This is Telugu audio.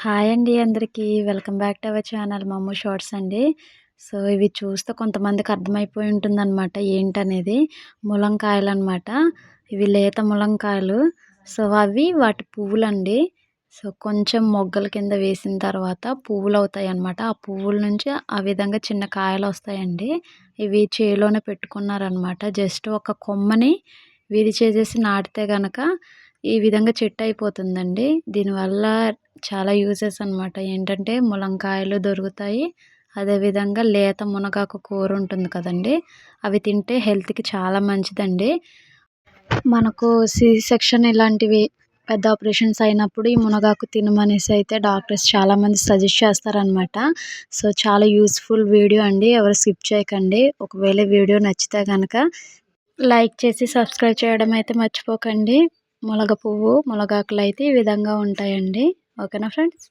హాయ్ అండి అందరికీ. Welcome back to our channel Mammu shorts అండి. సో ఇవి చూస్తే కొంతమందికి అర్థమైపోయి ఉంటుందన్నమాట ఏంటనేది. ములంకాయలు అనమాట ఇవి లేత ములంకాయలు. సో అవి వాటి పువ్వులండి. సో కొంచెం మొగ్గల కింద వేసిన తర్వాత పువ్వులు అవుతాయి అన్నమాట ఆ పువ్వుల నుంచి ఆ విధంగా చిన్న కాయలు వస్తాయండి ఇవి చేలోనే పెట్టుకున్నారనమాట జస్ట్ ఒక కొమ్మని విరిచేసేసి నాటితే కనుక ఈ విధంగా చెట్టు అయిపోతుందండి. దీనివల్ల చాలా యూజెస్ అనమాట ఏంటంటే ములంకాయలు దొరుకుతాయి. అదేవిధంగా లేత మునగాకు కూర ఉంటుంది కదండి. అవి తింటే హెల్త్కి చాలా మంచిదండి. మనకు సి సెక్షన్ ఇలాంటివి పెద్ద ఆపరేషన్స్ అయినప్పుడు ఈ మునగాకు తినమనేసి అయితే డాక్టర్స్ చాలామంది సజెస్ట్ చేస్తారనమాట సో చాలా యూస్ఫుల్ వీడియో అండి. ఎవరు స్కిప్ చేయకండి. ఒకవేళ వీడియో నచ్చితే కనుక లైక్ చేసి సబ్స్క్రైబ్ చేయడం అయితే మర్చిపోకండి. మునగ పువ్వు మునగాకులు అయితే ఈ విధంగా ఉంటాయండి. ఓకేనా ఫ్రెండ్స్?